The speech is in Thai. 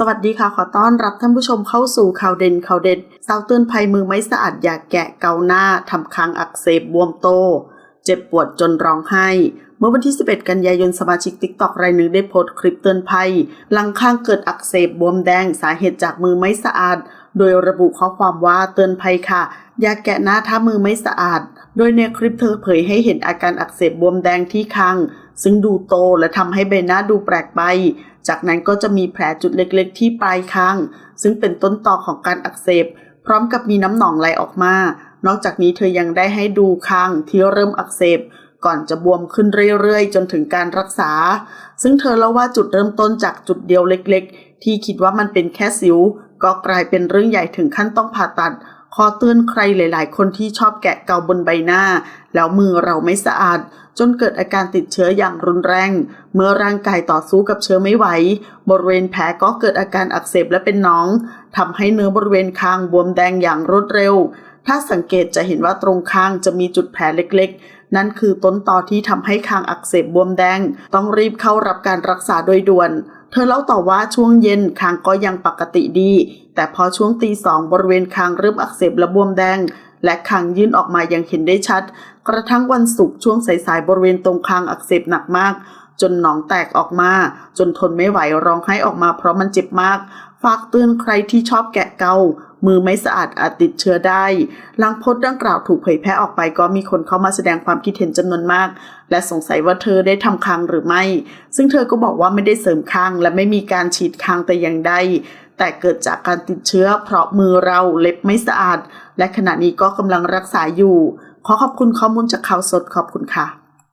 สวัสดีค่ะ ขอต้อนรับท่านผู้ชมเข้าสู่ข่าวเด่นข่าวเด็ดสาวเตือนภัยมือไม่สะอาดอย่าแกะเกาหน้าทำค้างอักเสบบวมโต เจ็บปวดจนร้องไห้ เมื่อวันที่ 11 กันยายนสมาชิกติ๊กตอกรายหนึ่งได้โพสต์คลิปเตือนภัย หลังข้างเกิดอักเสบบวมแดงสาเหตุจากมือไม่สะอาด โดยระบุข้อความว่าเตือนภัยค่ะ อย่าแกะหน้าถ้ามือไม่สะอาด โดยในคลิปเธอเผยให้เห็นอาการอักเสบบวมแดงที่คางซึ่งดูโตและทำให้ใบหน้าดูแปลกไป จากนั้นก็จะมีแผลจุดเล็กๆ ที่ปลายคางซึ่งเป็นต้นตอของการอักเสบ พร้อมกับมีน้ำหนองไหลออกมา นอกจากนี้เธอยังได้ให้ดูคางที่เริ่มอักเสบ ก่อนจะบวมขึ้นเรื่อยๆ จนถึงการรักษา ซึ่งเธอเล่าว่าจุดเริ่มต้นจากจุดเดียวเล็กๆ ที่คิดว่ามันเป็นแค่สิว ก็กลายเป็นเรื่องใหญ่ถึงขั้นต้องผ่าตัด ขอเตือนใครหลาย ๆ คนที่ชอบแกะเกาบนใบหน้า แล้วมือเราไม่สะอาด จนเกิดอาการติดเชื้ออย่างรุนแรง เมื่อร่างกายต่อสู้กับเชื้อไม่ไหว บริเวณแผลก็เกิดอาการอักเสบและเป็นหนองทำให้เนื้อบริเวณคางบวมแดงอย่างรวดเร็ว ถ้าสังเกตจะเห็นว่าตรงคางจะมีจุดแผลเล็ก ๆ นั่นคือต้นตอที่ทำให้คางอักเสบบวมแดง ต้องรีบเข้ารับการรักษาโดยด่วน เธอเล่าต่อว่าช่วงเย็นคางก็ยังปกติดี แต่พอช่วงตีสองบริเวณคางเริ่มอักเสบและบวมแดง และคางยื่นออกมายังเห็นได้ชัด กระทั่งวันศุกร์ช่วงสายๆบริเวณตรงคางอักเสบหนักมาก จนหนองแตกออกมา จนทนไม่ไหวร้องไห้ออกมาเพราะมันเจ็บมาก ฝากเตือนใครที่ชอบแกะเกา มือไม่สะอาดอาจติดเชื้อได้หลังโพสต์ดังกล่าวถูกเผยแพร่ออกไปก็มีคนเข้ามาแสดงความคิดเห็นจำนวนมาก และสงสัยว่าเธอได้ทำคางหรือไม่ ซึ่งเธอก็บอกว่าไม่ได้เสริมคางและไม่มีการฉีดคางแต่อย่างใดแต่เกิดจากการติดเชื้อ เพราะมือเราเล็บไม่สะอาด และขณะนี้ก็กำลังรักษาอยู่ ขอขอบคุณข้อมูลจากข่าวสดขอบคุณค่ะ